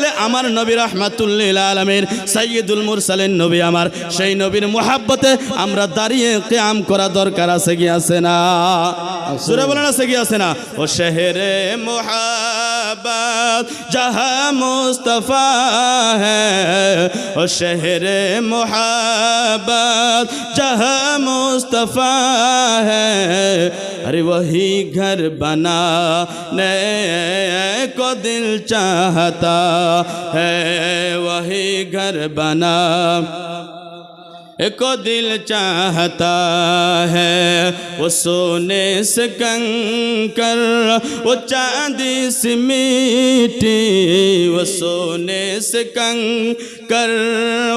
তাহলে আমার নবী রহমাতুল্লিল আলমের সাইয়দুল মুরসালেন নবী আমার। সেই নবীর মোহাব্বতে আমরা দাঁড়িয়ে কেয়াম করা দরকার আছে কি না? সুরে বলেন আছে কি আছে না? ও শেহরে মোহাব্বত, যাহা মুস্তফা ও শেহরে মোহাব্বত, যাহা মুস্তফা হ্যাঁ ارے وہی گھر بنا نئے کو دل چاہتا ہے وہی گھر بنا۔ کو دل چاہتا ہے وہ سونے سے کنکر، وہ چاندی سے میٹی۔ وہ سونے سے کنکر،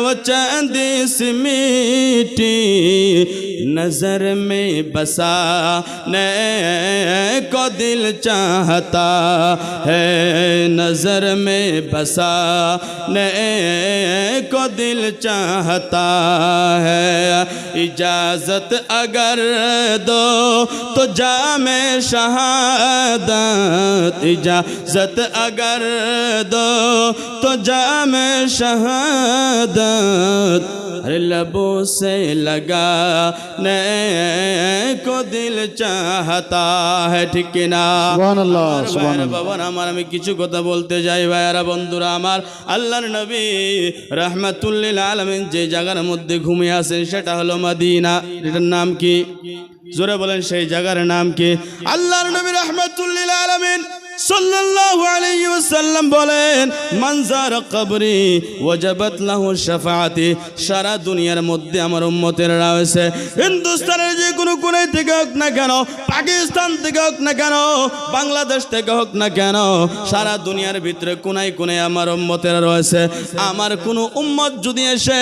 وہ چاندی سے میٹی۔ نظر میں بسا نے کو دل چاہتا ہے۔ نظر میں بسا نے کو دل چاہتا ہے۔ اجازت اگر دو تو جا میں شہادت۔ اجازت اگر دو تو جا میں شہادت۔ लबों से लगा ने को दिल चाहता है ठीक ना সুবহানাল্লাহ আমার ভাইয়েরা, সুবহানাল্লাহ বাবার আমার আমি কিছু কথা বলতে যাই ভাইয়ারা বন্ধুরা আমার আল্লাহর নবী রহমাতুল্লিল আলমিন যে জায়গার মধ্যে ঘুমিয়ে আছেন সেটা হলো মাদিনা এটার নাম কি জোরে বলেন সেই জায়গার নাম কি আল্লাহর নবী রহমাতুল্লিল আলমিন শাফাআতি সারা দুনিয়ার মধ্যে আমার উম্মতের হিন্দুস্তানের যে বাংলাদেশ থেকে হোক না কেন, সারা দুনিয়ার ভিতরে কোনায় কোনায় আমার উম্মতেরা রয়েছে আমার কোনো উম্মত যদি এসে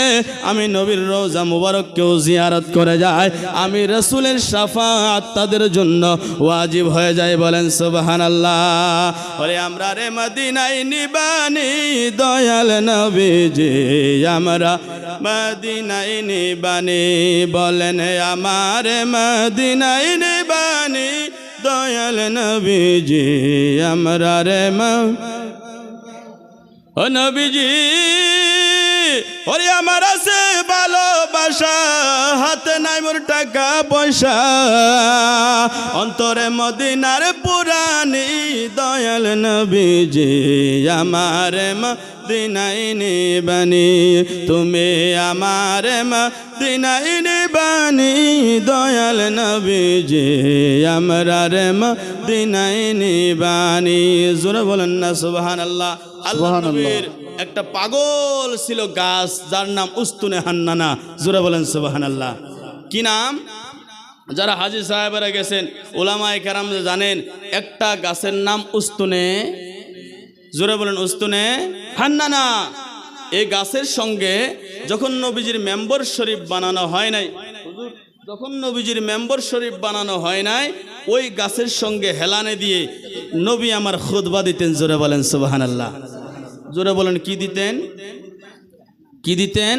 আমি নবীর রোজা মুবারককেও জিয়ারত করে যায়, আমি রসুলের শাফাত তাদের জন্য ওয়াজিব হয়ে যায় বলেন, সুবহানাল্লাহ। বলে আমরা রে মদিনাই নিবানি, দয়াল নবীজি, আমরা মদিনাই নিবানি, বলেন আমার মদিনাই নিবানি, দয়াল নবীজি, আমরা রে ও নবীজি, ওরে আমার আছে ভালোবাসা হাতে নাই মোর টাকা পয়সা। অন্তরে মদিনার পুরানি দয়াল নবীজি আমার দিনাই নিবানি। তুমি আমার দিনাই নিবানি দয়াল নবীজি আমরা রে দিনাই নিবানি। জোরে বলেন না সুবহানাল্লাহ। আল্লাহ। নবীর একটা পাগল ছিল গাছ, যার নাম উস্তুনে হান্নানা। জোরে বলেন সুবাহান আল্লাহ কি নাম? যারা হাজি সাহেবেরা গেছেন ওলামায় কেরাম জানেন, একটা গাছের নাম উস্তুনে। জোরে বলেন, উস্তুনে হান্নানা। এই গাছের সঙ্গে যখন নবীজির মেম্বর শরীফ বানানো হয় নাই যখন নবীজির মেম্বর শরীফ বানানো হয় নাই, ওই গাছের সঙ্গে হেলানে দিয়ে নবী আমার খুদবা দিতেন, জোরে বলেন সুবাহান আল্লাহ জোরে বলেন, কি দিতেন? কি দিতেন?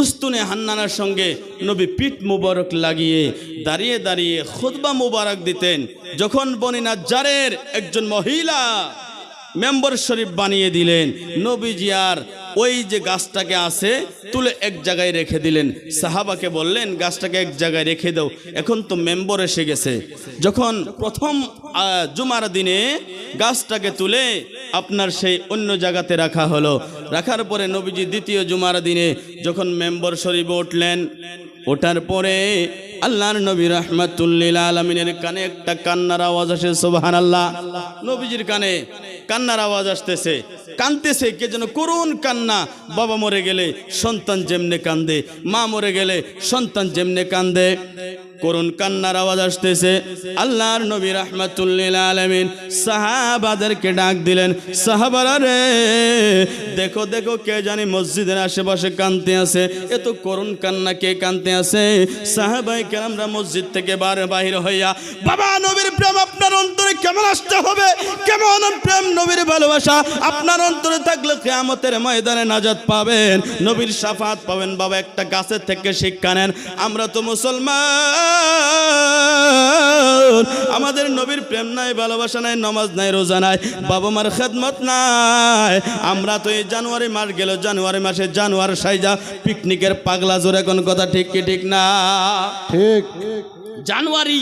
উস্তুনে হান্নানার সঙ্গে নবী পিঠ মুবারক লাগিয়ে দাঁড়িয়ে দাঁড়িয়ে খুতবা মুবারক দিতেন। যখন বনি নাজ্জারের একজন মহিলা মেম্বর শরীফ বানিয়ে দিলেন, নবীজি আর ওই যে গাছটাকে আছে, তুলে এক জায়গায় রেখে দিলেন। সাহাবাকে বললেন, গাছটাকে এক জায়গায় রেখে দাও, এখন তো মেম্বর এসে গেছে। যখন প্রথম জুমার দিনে গাছটাকে তুলে আপনার সেই অন্য জায়গাতে রাখা হলো। রাখার পরে নবীজি দ্বিতীয় জুমার দিনে যখন মেম্বর শরীফ উঠলেন, ওঠার পরে আল্লাহর নবী রহমাতুল্লিল আলমিনের কানে একটা কান্নার আওয়াজ আসে সোবাহান আল্লাহ নবীজির কানে কান্নার আওয়াজ আসতেছে। কানতেছে কে যেন, করুণ কান্না। বাবা মরে গেলে সন্তান যেমনে কান্দে, মা মরে গেলে সন্তান যেমনে কান্দে। করুণ কান্নার আওয়াজ আসতেছে। আল্লাহর নবী রহমাতুল্লিল আলমিন সাহাবাদেরকে ডাক দিলেন সাহাবারা রে দেখো দেখো, কে জানি মসজিদের আশেপাশে কানতে আছে। এত করুণ কান্না, কে কানতে আছে? সাহাবাই কেরামরা মসজিদ থেকে বার বাহির হইয়া, বাবা, নবীর প্রেম আপনার অন্তরে কেমন আসতে হবে? কেমন প্রেম, নবীর ভালোবাসা? আপনার অন্তরে থাকলে কেয়ামতের ময়দানে নাজাত পাবেন। নবীর সাফাত পাবেন। বাবা, একটা গাছের থেকে শিক্ষা নেন। আমরা তো মুসলমান। আমাদের নবীর প্রেম নাই, ভালোবাসা নাই, নমাজ নাই, রোজা নাই, বাবা মার খেদমত নাই। আমরা তো এই জানুয়ারি মাস গেল জানুয়ারি মাসে জানুয়ারি সাইজা পিকনিকের পাগলা জোরে কোন কথা ঠিক কি ঠিক না? ঠিক। জানুয়ারি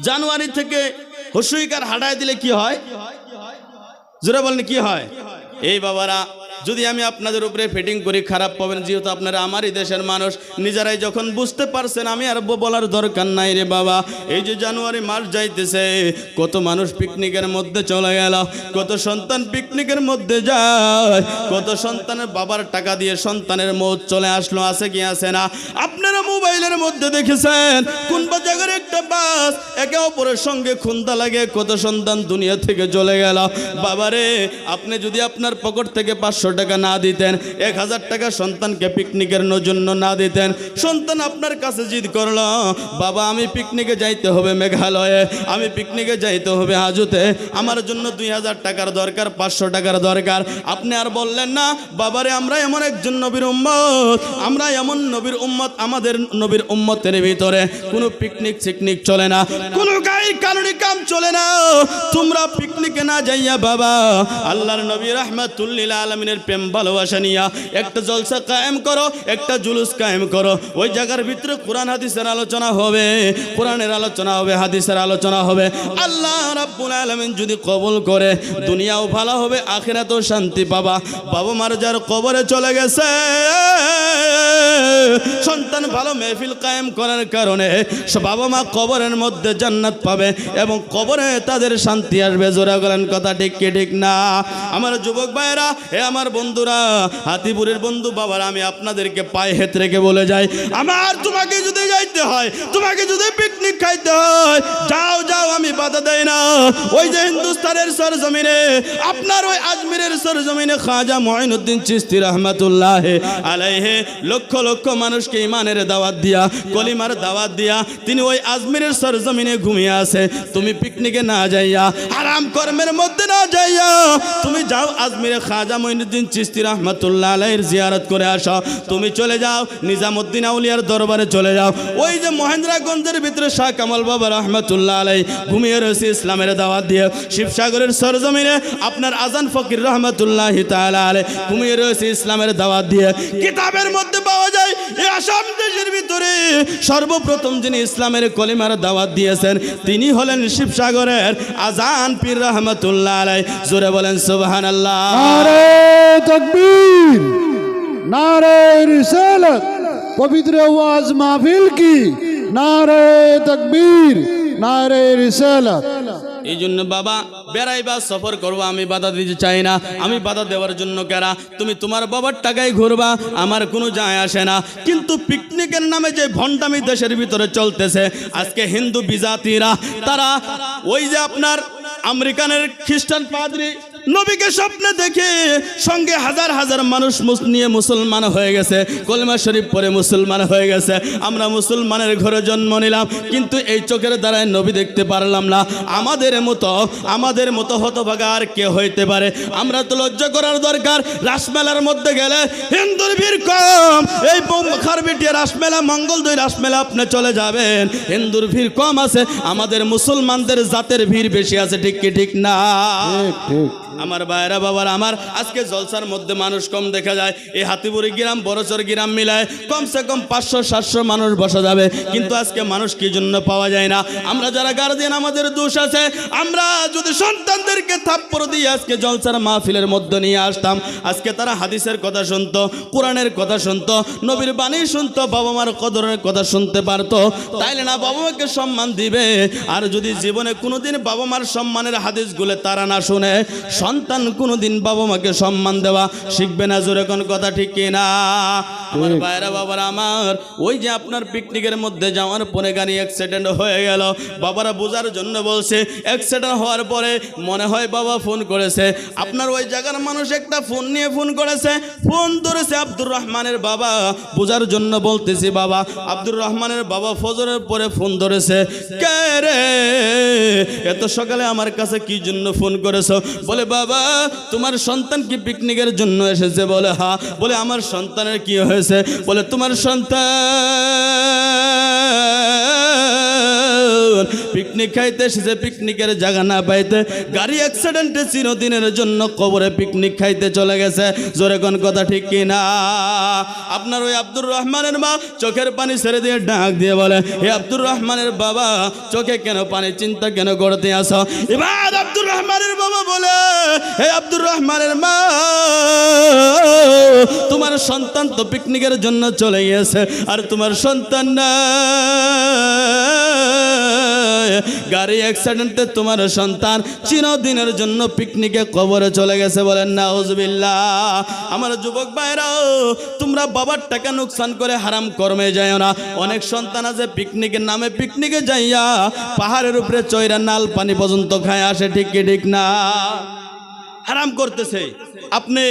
জানুয়ারি থেকে হসুইকার হাটায় দিলে কি হয়? জোরে বলেন কি হয়? এই বাবারা যদি আমি আপনাদের উপরে ফিটিং করি, খারাপ পাবেন। যেহেতু আপনারা আমারই দেশের মানুষ, নিজেরাই যখন বুঝতে পারছেন, আমি আর বলার দরকার নাই রে বাবা। এই যে জানুয়ারি মাস যাইতেছে, কত মানুষ পিকনিকের মধ্যে চলে গেল, কত সন্তান পিকনিকের মধ্যে যায়, কত সন্তানের বাবার টাকা দিয়ে সন্তানের মৌত চলে আসলো, আছে কি আছে না? আপনারা মোবাইলের মধ্যে দেখেছেন কোন জায়গার একটা বাস, একে অপরের সঙ্গে খুন্দা লাগে, কত সন্তান দুনিয়া থেকে চলে গেল। বাবারে, আপনি যদি আপনার পকেট থেকে পাঁচশো টাকা না দিতেন, এক হাজার টাকা সন্তানকে পিকনিকের জন্য না দিতেন। সন্তান আপনার কাছে জিদ করল, বাবা, আমি পিকনিকে যাইতে হবে মেঘালয়ে, আমি পিকনিকে যাইতে হবে হাজুতে, আমার জন্য দুই হাজার টাকার দরকার, পাঁচশো টাকার দরকার। আপনি আর বললেন না, বাবারে, আমরা এমন একজন নবীর উম্মত, আমরা এমন নবীর উম্মত আমাদের নবীর উম্মতের ভিতরে। কোনো পিকনিক সিকনিক চলে না, কোনো গায়ে কানুনি কাম চলে না। তোমরা পিকনিকে না যাইয়া বাবা, আল্লাহর নবী রহমাতুল্লিল আলমিনের প্রেম ভালোবাসা নিয়া একটা জলসা কায়েম করো, একটা জুলুস কায়েম করো। ওই জায়গার ভিতরে কোরআন হাদিসের আলোচনা হবে, কোরআনের আলোচনা হবে, হাদিসের আলোচনা হবে। আল্লাহ রাব্বুল আলামিন যদি কবুল করে, দুনিয়াও ভালো হবে, আখিরাতেও শান্তি পাবা। বাবা মার যার কবরে চলে গেছে। সন্তান ভালো মেহফিল কায়েম করার কারণে বাবা মা কবরের মধ্যে জান্নাত পাবে এবং কবরে তাদের শান্তি আসবে। জোরা গেলেন কথা ঠিক কি ঠিক না? আমার যুবক ভাইয়েরা, হে আমার বন্ধুরা, হাতিপুরের বন্ধু বাবারা, আমি আপনাদেরকে পায়ে হেত রেখে বলে যাই। আমার তোমাকে যদি যাইতে হয়, তোমাকে যদি পিকনিক খাইতে হয়, যাও যাও, আমি বাধা দেয় না। ওই যে হিন্দুস্তানের সরজমিনে, আপনার ওই আজমিরের সরজমিনে খাজা মঈনুদ্দিন চিস্তি রহমাতুল্লাহ আলাইহে লক্ষ লক্ষ মানুষকে ইমানের দাওয়াত দিয়া, কলিমার দাওয়াত দিয়া, তিনি ওই আজমিরের সরজমিনে ঘুমিয়ে আছে। তুমি পিকনিকে না যাইয়া আরাম কর্মের মধ্যে না যাইয়া, তুমি যাও আজমিরে খাজা মঈনুদ্দিন চিস্তি রহমাতুল্লাহ আলাইহির জিয়ারত করে আসো। তুমি চলে যাও, নিজামুদ্দিন আউলিয়ার দরবারে চলে যাও। ওই যে মহেন্দ্রগঞ্জের ভিতরে শাহ কামাল বাবা রহমতুল্লাহ আলাই ঘুমিয়ে রয়েছে ইসলামের দাওয়াত দিয়ে। শিবসাগরের সরজমিনে আপনার আজান ফকির রহমতুল্লাহ তাআলা আলাই ঘুমিয়ে রয়েছে ইসলামের দাওয়াত দিয়ে। কিতাবের মধ্যে পাওয়া যায় আসাম দেশের ভিতরে সর্বপ্রথম যিনি ইসলামের কলিমার দাওয়াত দিয়েছেন, তিনি হলেন শিবসাগরের আজান পীর রহমতুল্লাহ আলাই জোরে বলেন, সুবহানাল্লাহ। নারে! তকবীর। নারে রিসালত, পবিত্র ওয়াজ মাহফিল কি? নারে তকবীর, নারে রিসালত। এই জন্য বাবা বেড়াইবা সফর করব, আমি বাধা দিতে চাই না। আমি বাধা দেওয়ার জন্য কেরা? তুমি তোমার বাবার টাকায় ঘুরবা, আমার কোনো যায় আসে না। কিন্তু পিকনিকের নামে যে ভণ্ডামি দেশের ভিতরে চলতেছে, আজকে হিন্দু বিজাতিরা, তারা ওই যে আপনার আমেরিকানের খ্রিস্টান পাদ্রী নবীকে স্বপ্নে দেখে সঙ্গে হাজার হাজার মানুষ নিয়ে মুসলমান হয়ে গেছে। কলমা শরীফ পরে মুসলমান হয়ে গেছে। আমরা মুসলমানের ঘরে জন্ম নিলাম, কিন্তু এই চোখের দ্বারায় নবী দেখতে পারলাম না। আমাদের মতো আমাদের মতো হতভাগা আর কে হইতে পারে? আমরা তো লজ্জা করার দরকার। রাসমেলার মধ্যে গেলে হিন্দুর ভিড় কম। এই খারবিটিয়া রাসমেলা, মঙ্গল দুই রাসমেলা আপনি চলে যাবেন। হিন্দুর ভিড় কম আছে। আমাদের মুসলমানদের জাতের ভিড় বেশি আছে, ঠিক কি ঠিক না? ঠিক। আমার ভাইরা বাবার, আমার আজকে জলসার মধ্যে মানুষ কম দেখা যায়, এই হাতিপুরি গ্রাম, বড়চর গ্রাম মিলায় কমসে কম পাঁচশো, সাতশো মানুষ বসা যাবে। কিন্তু আজকে মানুষ কি জন্য পাওয়া যায় না? আমরা যারা গার্জিয়ান আমাদের দোষ আছে। আমরা যদি সন্তানদেরকে থাপ্পড় দিয়ে আজকে জলসার মাহফিলের মধ্যে নিয়ে আসতাম, আজকে তারা হাদিসের কথা শুনতো, কোরআনের কথা শুনতো, নবীর বাণী শুনতো, বাবা মার কদরের কথা শুনতে পারতো। তাইলে না বাবা মাকে সম্মান দিবে। আর যদি জীবনে কোনোদিন বাবা মার সম্মানের হাদিসগুলো তারা না শুনে সন্তান কোনোদিন বাবা মাকে সম্মান দেওয়া শিখবে না। জোরে কোন কথা ঠিক কি না আমার ভাইরা বাবার আমার ওই যে আপনার পিকনিকের মধ্যে যাওয়ার পরে গাড়ি অ্যাক্সিডেন্ট হয়ে গেল। বাবারা বোঝার জন্য বলছে অ্যাক্সিডেন্ট হওয়ার পরে মনে হয় বাবা ফোন করেছে। আপনার ওই জায়গার মানুষ একটা ফোন নিয়ে ফোন করেছে ফোন ধরেছে আব্দুর রহমানের বাবা। বোঝার জন্য বলতেছি বাবা আব্দুর রহমানের বাবা ফজরের পরে ফোন ধরেছে। কে রে? এত সকালে আমার কাছে কি জন্য ফোন করেছ? বলে বাবা, তোমার সন্তান কি পিকনিকের জন্য এসেছে? বলে, হা। বলে, আমার সন্তানের কি হয়েছে? বলে, তোমার সন্তান পিকনিক খাইতে এসেছে পিকনিকের জায়গা না পাইতে। গাড়ি অ্যাক্সিডেন্টে চিরদিনের জন্য কবরে পিকনিক খাইতে চলে গেছে। জোরে কোন কথা ঠিক কি না? আপনার ওই আব্দুর রহমানের মা চোখের পানি ছেড়ে দিয়ে ডাক দিয়ে বলে, হে আব্দুর রহমানের বাবা, চোখে কেন পানি, চিন্তা কেন করতে আসো? এবার রহমানের বাবা বলে, হে আব্দুর রহমানের মা, তোমার সন্তান তো পিকনিকের জন্য চলে গেছে আর তোমার সন্তান না গাড়ি অ্যাক্সিডেন্টে তোমার সন্তান চিরদিনের জন্য পিকনিকে কবরে চলে গেছে বলেন না উজবিল্লা আমার যুবক ভাইরাও, তোমরা বাবার টাকা নুকসান করে হারাম কর্মে যায় না। অনেক সন্তান আছে পিকনিকের নামে পিকনিকে যাইয়া পাহাড়ের উপরে চৈরা নাল পানি পর্যন্ত খায়, আসে ঠিক ঠিক না। হারাম করতেছে। আপনি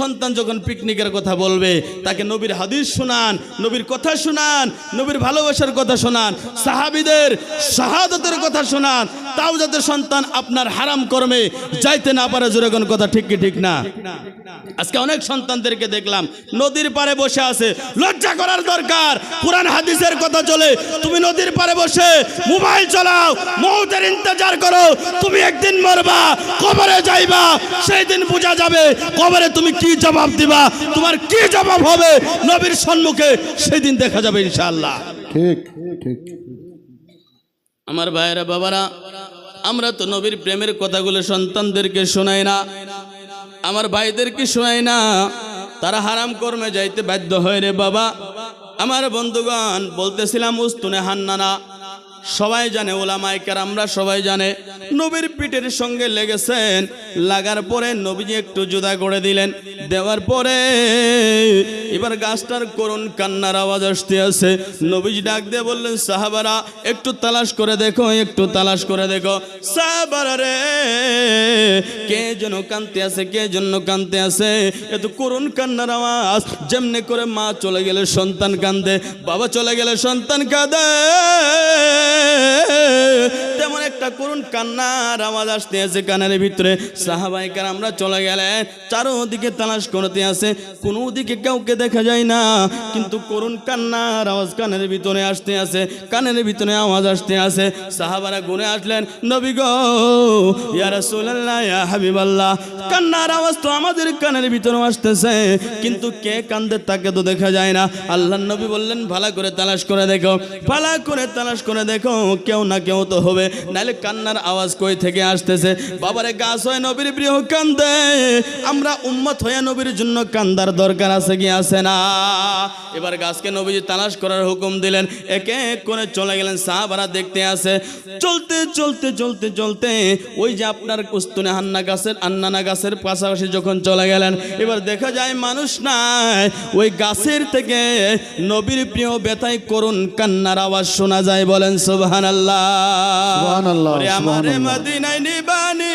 সন্তান যখন পিকনিকের কথা বলবে, তাকে নবীর হাদিস শোনান, নবীর কথা শোনান, নবীর ভালোবাসার কথা শোনান, সাহাবিদের শাহাদতের কথা শোনান, তাও যাতে সন্তান আপনার হারাম কর্মে যাইতে না পারে জোরেগন কথা ঠিক কি, ঠিক না? আজকে অনেক সন্তানদেরকে দেখলাম, নদীর পারে বসে আছে, লজ্জা করার দরকার, কোরআন হাদিসের কথা চলে, তুমি নদীর পারে বসে মোবাইল চালাও, মৌতের ইন্তজার করো, তুমি একদিন মরবা, কবরে যাইবা, সেই দিন বোঝা যাবে কবরে তুমি কি জবাব দিবা? তোমার কি জবাব হবে? নবীর সম্মুখে সেই দিন দেখা যাবে ইনশাআল্লাহ। ঠিক ঠিক। আমার ভাইয়েরা বাবারা আমরা তো নবীর প্রেমের কথাগুলো সন্তানদেরকে শোনাই না। আমার ভাইদেরকে শোনাই না? তারা হারাম কর্মে যাইতে বাধ্য হয় রে বাবা। আমার বন্ধুগণ বলতেছিলাম উস্তুনে হান্নানা সবাই জানে, ওলামায় আমরা সবাই জানে, নবীর পিঠের সঙ্গে লেগেছেন, লাগার পরে নবীজি একটু জুদা করে দিলেন, দেওয়ার পরে এবার গাছটার করুন কান্নার আওয়াজ আসতে আছে। নবীজি ডাক দিয়ে বললেন, সাহাবারা, একটু তালাশ করে দেখো, একটু তালাশ করে দেখো। সাহাবারা রে, কে যেন কানতে আছে, কে জন্য কানতে আছে। এত করুন কান্নার আওয়াজ, যেমনি করে মা চলে গেলে সন্তান কান্দে বাবা চলে গেলে সন্তান কাঁদে। তেমন একটা করুন কান্নার আওয়াজ আসতে আছে কানের ভিতরে। সাহাবাইকার আমরা চলে চারোদিকে তালাশ করতে আছে কোনো দিকে কাউকে দেখা যায় না। কিন্তু করুন কান্নার আওয়াজ কানের ভিতরে আসতে আছে, কানের ভিতরে আওয়াজ আসতে আছে। সাহাবারা আসলেন, নবী গো, ইয়া রাসূলুল্লাহ, ইয়া হাবিবাল্লাহ। কান্নার আওয়াজ তো আমাদের কানের ভিতরে আসতেছে, কিন্তু কে কান্দে তাকে তো দেখা যায় না। আল্লাহর নবী বললেন, ভালো করে তালাশ করে দেখো, ভালো করে তালাশ করে দেখো। কেউ না কেউ তো হবে। নাহলে কান্নার আওয়াজ কই থেকে আসতেছে? বাবারে গাছ হয় নবীর প্রিয় কান্দে। আমরা উম্মত হয়ে নবীর জন্য কান্দার দরকার আছে কি আছে না? এবার গাছকে নবীজি তালাশ করার হুকুম দিলেন। একে এক করে চলে গেলেন, সাহাবারা দেখতে আসে। চলতে চলতে চলতে চলতে ওই যে আপনার কুস্তুনে হান্না গাছের, আন্নানা গাছের পাশাপাশি যখন চলে গেলেন, এবার দেখা যায় মানুষ নাই। ওই গাছের থেকে নবীর প্রিয় বেতাই করুন কান্নার আওয়াজ শোনা যায়, বলেন আল্লাহ আমারে মদিনাই মদিনায় নিবানি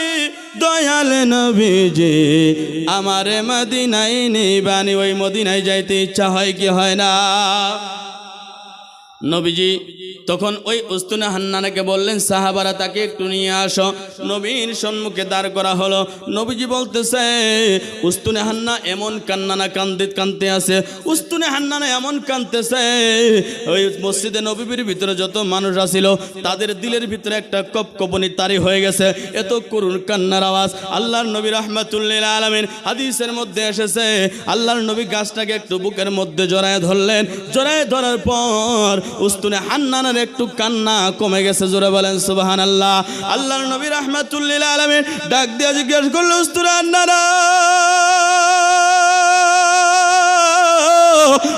দয়াল নবীজি। আমারে মদিনায় নিবানি ওই মদিনায় যাইতে ইচ্ছা হয় কি হয় না? নবীজি, তখন ওই উস্তুনে হান্নানাকে বললেন, সাহাবারা তাকে একটু নিয়ে আসো। নবীর সম্মুখে দাঁড় করা হলো। নবীজি বলতেছে, উস্তুনে হান্না এমন কান্নানা কান্দে কানতে আছে। উস্তুনে হান্নানা এমন কানতেছে ওই মসজিদে নবীর ভিতরে যত মানুষ আসিল তাদের দিলের ভিতরে একটা কপ কপনি তারি হয়ে গেছে। এত করুণ কান্নার আওয়াজ। আল্লাহর নবী রহমাতুল্লিল আলমিন হাদিসের মধ্যে এসেছে, আল্লাহর নবী গাছটাকে একটু বুকের মধ্যে জড়ায় ধরলেন। জড়ায় ধরার পর উস্তুনে হান্নানের একটু কান্না কমে গেছে, জোরে বলেন সুবাহান আল্লাহ আল্লাহর নবী রহমাতুল্লিল আলমের ডাক দিয়ে জিজ্ঞেস করল, উস্তুনে হান্নারা?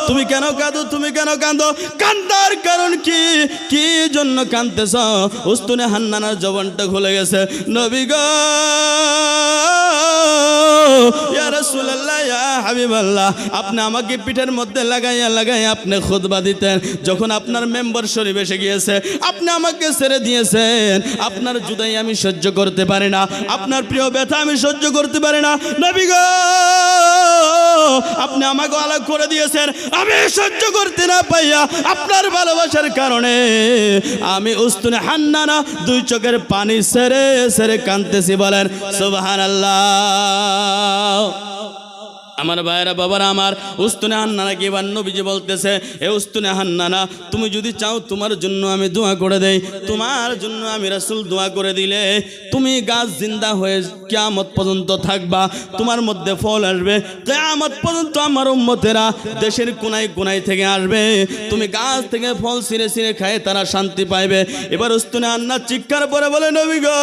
তুমি কেন কাঁদো? তুমি কেন কাঁদো? কান্দার কারণ কি? কি জন্য কাঁদতেছ? উস্তুনে হান্নানার জবানটা খুলে গেছে। নবী গো! দিতেন। যখন আপনার মেম্বার আপনি আমাকে ছেড়ে দিয়েছেন। আপনার জুদাই আমি সহ্য করতে পারি না। আপনার প্রিয় ব্যথা আমি সহ্য করতে পারি না। আপনি আমাকে আলাগ করে দিয়েছেন। আমি সহ্য করতে না পাইয়া আপনার ভালোবাসার কারণে আমি উস্তুনে হান্নানা দুই চোখের পানি সেরে সেরে কানতেছি বলেন সুবাহ আল্লাহ আমার ভাইয়েরা, বাবারা আমার, উস্তুনে হান্নানা কি এবার নবীজি বলতেছে, এ উস্তুনে হান্নানা তুমি যদি চাও তোমার জন্য আমি দোয়া করে দেই, তোমার জন্য আমি রাসূল দোয়া করে দিলে তুমি গাছ জিন্দা হয়ে কিয়ামত পর্যন্ত থাকবা, তোমার মধ্যে ফল আসবে, কিয়ামত পর্যন্ত আমার উম্মতেরা দেশের কোনায় কোনায় থেকে আসবে, তুমি গাছ থেকে ফল ছিঁড়ে ছিঁড়ে খায় তারা শান্তি পাইবে। এবার উস্তুনে হান্না চিৎকার পরে বলে, নবী গো!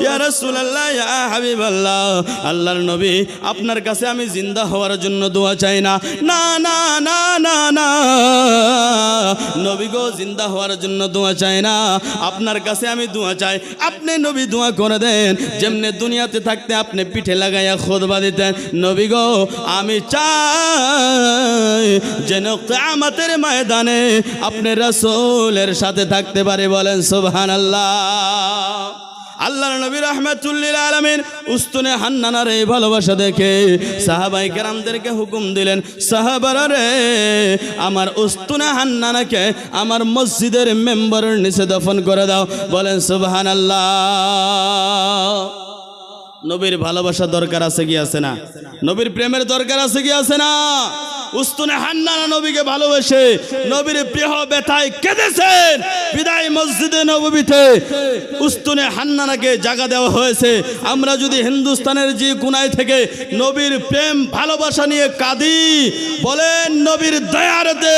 ইয়া রাসূলুল্লাহ, ইয়া হাবিবাল্লাহ। আল্লাহর নবী, আপনার কাছে আমি জিন্দা হওয়ার জন্য দোয়া চাই না। না না না না না। নবী গো, জিন্দা হওয়ার জন্য দোয়া চাই না। আপনার কাছে আমি দোয়া চাই। আপনি নবী দোয়া করে দেন। যেমনি দুনিয়াতে থাকতে আপনি পিঠে লাগাইয়া খোদবা দিতেন। নবী গো, আমি চাই যেন কিয়ামতের ময়দানে আপনি রাসূলের সাথে থাকতে পারে বলেন সুবহানাল্লাহ। আল্লাহ নবী রহমাতুল্লিল আলমিন উস্তুনে হান্নানার এই ভালোবাসা দেখে সাহাবাই কেরামদেরকে হুকুম দিলেন, সাহাবারা রে, আমার উস্তুনে হান্নানাকে আমার মসজিদের মেম্বারের নিচে দফন করে দাও। বলেন সুবহান আল্লাহ নবীর ভালোবাসা দরকার আছে কি আছে না? নবীর প্রেমের দরকার আছে কি আছে না? উস্তুনে হান্নানা নবীকে ভালোবেসে। নবীর প্রিয় ব্যথায় কেঁদেছেন। বিদায় মসজিদে নববীতে উস্তুনে হান্নানাকে জায়গা দেওয়া হয়েছে। আমরা যদি হিন্দুস্তানের যে কোনায় থেকে নবীর প্রেম ভালোবাসা নিয়ে কাঁদি বলেন নবীর দয়ারতে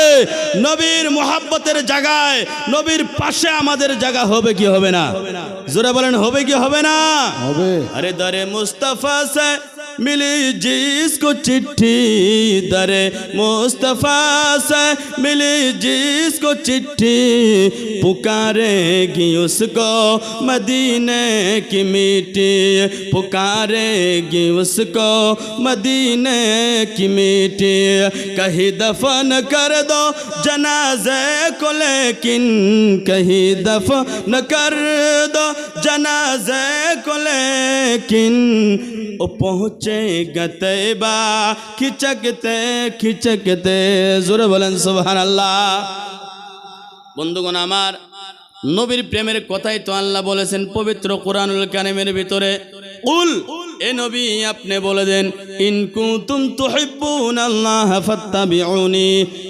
নবীর মোহাব্বতের জায়গায় নবীর পাশে আমাদের জায়গা হবে কি হবে না? জোরে বলেন হবে কি হবে না? হবে। ملی جس کو چٹھی در مصطفیٰ سے ملی جس کو چٹھی پکارے گی اس کو مدینے کی میٹھی پکارے گی اس کو مدینے کی میٹھی کہی دفن کر دو جنازے کو لیکن کہیں دفن کر دو جنازے کو لیکن پہنچ পৌঁছে খিচকতে খিচকতে জোরে বলেন আল্লাহ বন্ধুগণ, আমার নবীর প্রেমের কথাই তো আল্লাহ বলেছেন, পবিত্র কোরআনুল কানিমের ভিতরে। উল, এ নবী আপনি বলে দেন ইনকু তুম তো আল্লাহ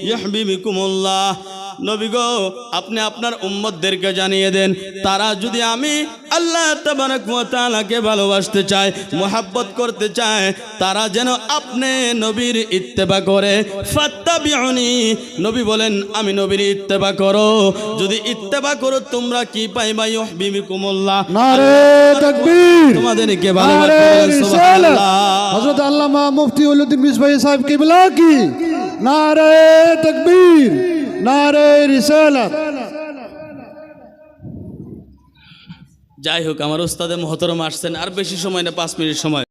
ইয়াহবিবিকুমুল্লাহ নবী গো আপনি আপনার উম্মতদেরকে জানিয়ে দেন তারা যদি আমি আল্লাহ ওয়া ভালোবাসতে চায় মোহাব্বত করতে চায় তারা যেন আপনি নবীর ইত্তেবা করে। ফাত্তাবিউনি নবী বলেন আমি নবীর ইত্তেবা করো। যদি ইত্তেবা করো তোমরা কি পাইবা? নারে তাকবীর। তোমাদেরকে হযরত আল্লামা মুফতি উলুদ্দিন মিসবাই সাহেব কিবলা কি? নারে তাকবীর। যাই হোক আমার ওস্তাদে মহতরম আসছেন আর বেশি সময় না পাঁচ মিনিট সময়।